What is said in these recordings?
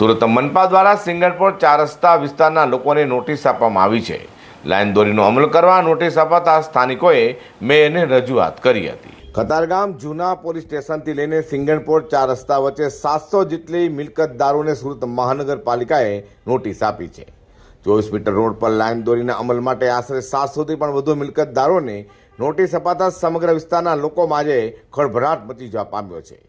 સુરત મનપા દ્વારા સિંગણપોર ચાર રસ્તા વિસ્તારના લોકોને નોટિસ આપવામાં આવી છે. લાઈન દોરીનો અમલ કરવા નોટિસ અપાતા સ્થાનિકોએ મેયરને રજૂઆત કરી હતી. કતારગામ જૂના પોલીસ સ્ટેશનથી લઈને સિંગણપોર ચાર રસ્તા વચ્ચે સાતસો જેટલી મિલકતદારોને સુરત મહાનગરપાલિકાએ નોટિસ આપી છે. ચોવીસ મીટર રોડ પર લાઈન દોરીના અમલ માટે આશરે સાતસોથી પણ વધુ મિલકતદારોને નોટિસ અપાતા સમગ્ર વિસ્તારના લોકોમાં આજે ખળભળાટ મચી જવા પામ્યો છે.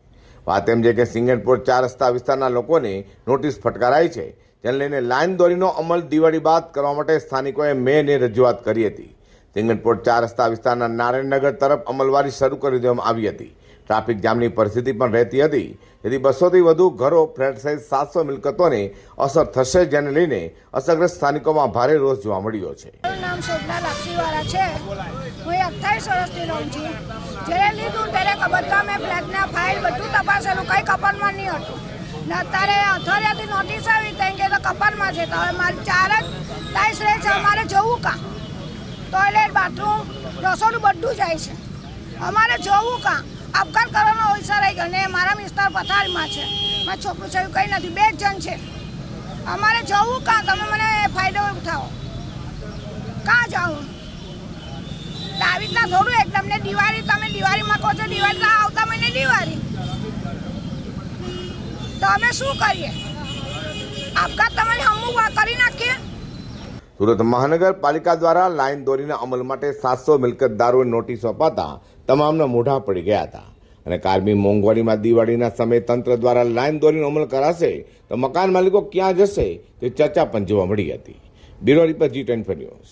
વાત એમ છે કે સિંગણપુર ચાર રસ્તા વિસ્તારના લોકોને નોટિસ ફટકારાઈ છે, જેને લઈને લાઈન દોરીનો અમલ દિવાળી બાદ કરવા માટે સ્થાનિકોએ મેને રજૂઆત કરી હતી. સિંગણપુર ચાર રસ્તા વિસ્તારના નારાયણનગર તરફ અમલવારી શરૂ કરી દેવામાં આવી હતી. ટ્રાફિક જામની પરિસ્થિતિ પણ રહેતી હતી. જેથી બસોથી વધુ ઘરો, ફ્લેટ સહિત સાતસો મિલકતોને અસર થશે, જેને લઈને અસરગ્રસ્ત સ્થાનિકોમાં ભારે રોષ જોવા મળ્યો છે. નામ છે. હું રહું છું. જ્યારે હતું. અત્યારે અથોરિયાથી નોટિસ આવી ત્યાં કે તો કપાનમાં છે, તો હવે મારે ચાર જ ટાઈસ રહે છે અમારે જવું કાં? ટોયલેટ બાથરૂમ રસોડું બધું જાય છે. અમારે જવું કાં? અપઘાત કરવાનો ઓછા રહી ગયો ને મારા વિસ્તાર પથારીમાં છે. મારા છોકરું છે કંઈ નથી, બે જ જણ છે. અમારે જવું કાં? તમે મને ફાયદો ઉઠાવો. કાં જાઉં? આવી રીતના થોડું એકદમ ને દિવાળી, તમે દિવાળીમાં કહો છો, દિવાળી આવતા મહિને દિવાળી? તો અમે શું કરીએ? આપઘાત તમારી અમુક કરી નાખીએ? સુરત મહાનગરપાલિકા દ્વારા લાઈન દોરીના અમલ માટે સાતસો મિલકતદારોને નોટિસો અપાતા તમામના મોઢા પડી ગયા હતા. અને કારમી મોંઘવારીમાં દિવાળીના સમયે તંત્ર દ્વારા લાઈન દોરીનો અમલ કરાશે તો મકાન માલિકો ક્યાં જશે તે ચર્ચા પણ જોવા મળી હતી. Bureau report G twenty news.